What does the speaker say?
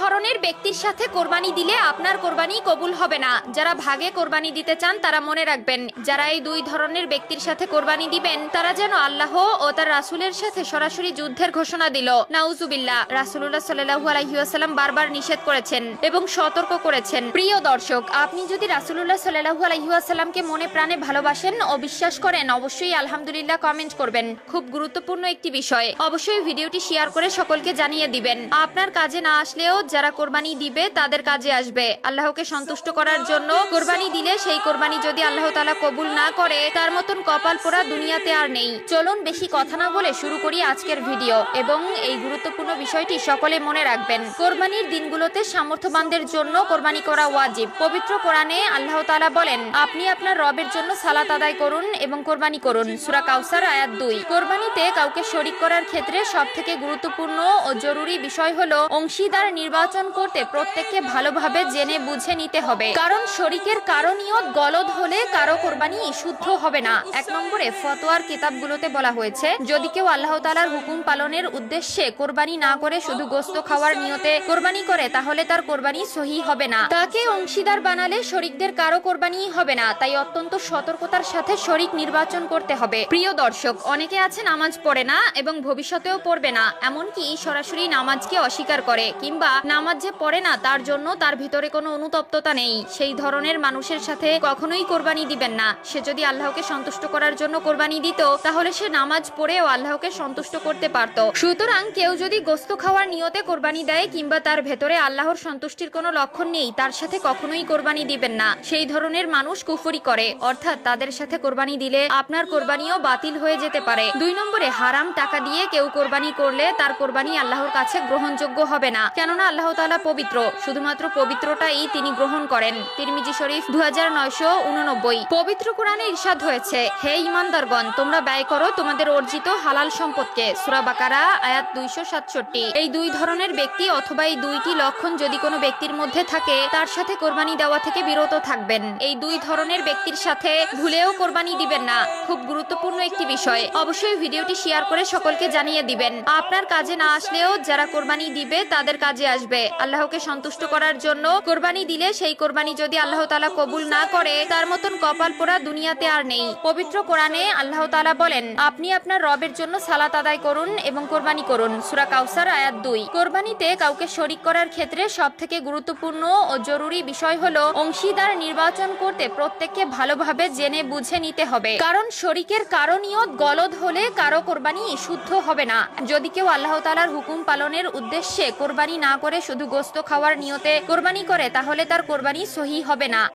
ধরনের ব্যক্তির সাথে কোরবানি দিলে আপনার কোরবানি কবুল হবে না। যারা ভাগে কোরবানি দিতে চান, তারা মনে রাখবেন, যারা এই দুই ধরনের ব্যক্তির সাথে কোরবানি দিবেন, তারা যেন আল্লাহ ও তার রাসূলের সাথে সরাসরি যুদ্ধের ঘোষণা দিল। নাউজুবিল্লাহ, রাসূলুল্লাহ সাল্লাল্লাহু আলাইহি ওয়াসাল্লাম বারবার নিষেধ করেছেন এবং সতর্ক করেছেন। প্রিয় দর্শক, আপনি যদি রাসূলুল্লাহ সাল্লাল্লাহু আলাইহি ওয়াসাল্লামকে মনে প্রাণে ভালোবাসেন ও বিশ্বাস করেন, অবশ্যই আলহামদুলিল্লাহ কমেন্ট করবেন। খুব গুরুত্বপূর্ণ একটি বিষয়, অবশ্যই ভিডিওটি শেয়ার করে সকলকে জানিয়ে দিবেন। আপনার কাজে না আসলেও যারা কোরবানি দিবে, তাদের কাজে আসবে। আল্লাহকে সন্তুষ্ট করার জন্য কোরবানি দিলে সেই কোরবানি যদি আল্লাহ তালা কবুল না করে, তার মতন কপাল পোড়া দুনিয়াতে আর নেই। চলুন বেশি কথা না বলে শুরু করি আজকের ভিডিও এবং এই গুরুত্বপূর্ণ বিষয়টি সকলে মনে রাখবেন। কোরবানির দিনগুলোতে সামর্থ্যবানদের জন্য কোরবানি করা ওয়াজিব। পবিত্র কোরআনে আল্লাহ তালা বলেন, আপনি আপনার রবের জন্য সালাত আদায় করুন এবং কোরবানি করুন। সূরা কাউসার, আয়াত দুই। কোরবানিতে কাউকে শরিক করার ক্ষেত্রে সব থেকে গুরুত্বপূর্ণ ও জরুরি বিষয় হলো অংশীদার নির্বাচন করতে প্রত্যেককে ভালোভাবে জেনে বুঝে নিতে হবে। কারণ শরিকের কারও নিয়ত গলদ হলে কারও কোরবানি শুদ্ধ হবে না। এক নম্বরে ফতোয়ার কিতাবগুলোতে বলা হয়েছে, যদি কেউ আল্লাহ তাআলার হুকুম পালনের উদ্দেশ্যে কোরবানি না করে শুধু গোস্ত খাওয়ার নিয়তে কোরবানি করে, তাহলে তার কোরবানি সহি হবে না। তাকে অংশীদার বানালে শরিকদের কারও কোরবানি হবে না। তাই অত্যন্ত সতর্কতার সাথে শরিক নির্বাচন করতে হবে। প্রিয় দর্শক, অনেকে আছে নামাজ পড়ে না এবং ভবিষ্যতেও পড়বে না, এমনকি সরাসরি নামাজকে অস্বীকার করে কিংবা নামাজ যে পড়ে না, তার জন্য তার ভিতরে কোনো অনুতপ্ততা নেই। সেই ধরনের মানুষের সাথে কখনোই কোরবানি দিবেন না। সে যদি আল্লাহকে সন্তুষ্ট করার জন্য কোরবানি দিত, তাহলে সে নামাজ পড়েও আল্লাহকে সন্তুষ্ট করতে পারত। সুতরাং কেউ যদি গোস্ত খাওয়ার নিয়তে কোরবানি দেয়, কিংবা তার ভেতরে আল্লাহর সন্তুষ্টির কোনো লক্ষণ নেই, তার সাথে কখনোই কোরবানি দিবেন না। সেই ধরনের মানুষ কুফরি করে। অর্থাৎ তাদের সাথে কোরবানি দিলে আপনার কোরবানিও বাতিল হয়ে যেতে পারে। দুই নম্বরে, হারাম টাকা দিয়ে কেউ কোরবানি করলে তার কোরবানি আল্লাহর কাছে গ্রহণযোগ্য হবে না। কেননা আল্লাহ তাআলা পবিত্র। শুধুমাত্র পবিত্রটাই তিনি গ্রহণ করেন। তিরমিজি শরীফ দু পবিত্র কোরআনে ইরশাদ হয়েছে, হে ইমানদারগণ তোমরা ব্যয় করো তোমাদের অর্জিত হালাল সম্পদকে। সূরা বাকারা, আয়াত দুইশো সাতষট্টি। এই দুই ধরনের ব্যক্তি অথবা এই দুইটি লক্ষণ যদি কোনো ব্যক্তির মধ্যে থাকে, তার সাথে কোরবানি দেওয়া থেকে বিরত থাকবেন। এই দুই ধরনের ব্যক্তির সাথে ভুলেও কোরবানি দিবেন না। খুব গুরুত্বপূর্ণ একটি বিষয়। অবশ্যই ভিডিওটি শেয়ার করে সকলকে জানিয়ে দিবেন। আপনার কাজে না আসলেও যারা কোরবানি দিবে, তাদের কাজে আসবে। আল্লাহকে সন্তুষ্ট করার জন্য কোরবানি দিলে সেই কোরবানি যদি আল্লাহ তালা কবুল না করে, তার মতন কপাল পোড়া দুনিয়াতে আর নেই। পবিত্র কোরআনে আল্লাহ তাআলা বলেন, আপনি আপনার রবের জন্য সালাত আদায় করুন এবং কোরবানি করুন। সুরা কাউসার, আয়াত দুই। কোরবানিতে কাউকে শরিক করার ক্ষেত্রে সব থেকে গুরুত্বপূর্ণ ও জরুরি বিষয় হলো অংশীদার নির্বাচন করতে প্রত্যেককে ভালোভাবে জেনে বুঝে নিতে হবে। কারণ শরিকের কারণীয় গলদ হলে কারও কোরবানি শুদ্ধ হবে না। যদি কেউ আল্লাহ তাআলার হুকুম পালনের উদ্দেশ্যে কোরবানি না করে শুধু গোস্ত খাওয়ার নিয়তে কোরবানি করে তাহলে তার কোরবানি সহি হবে না।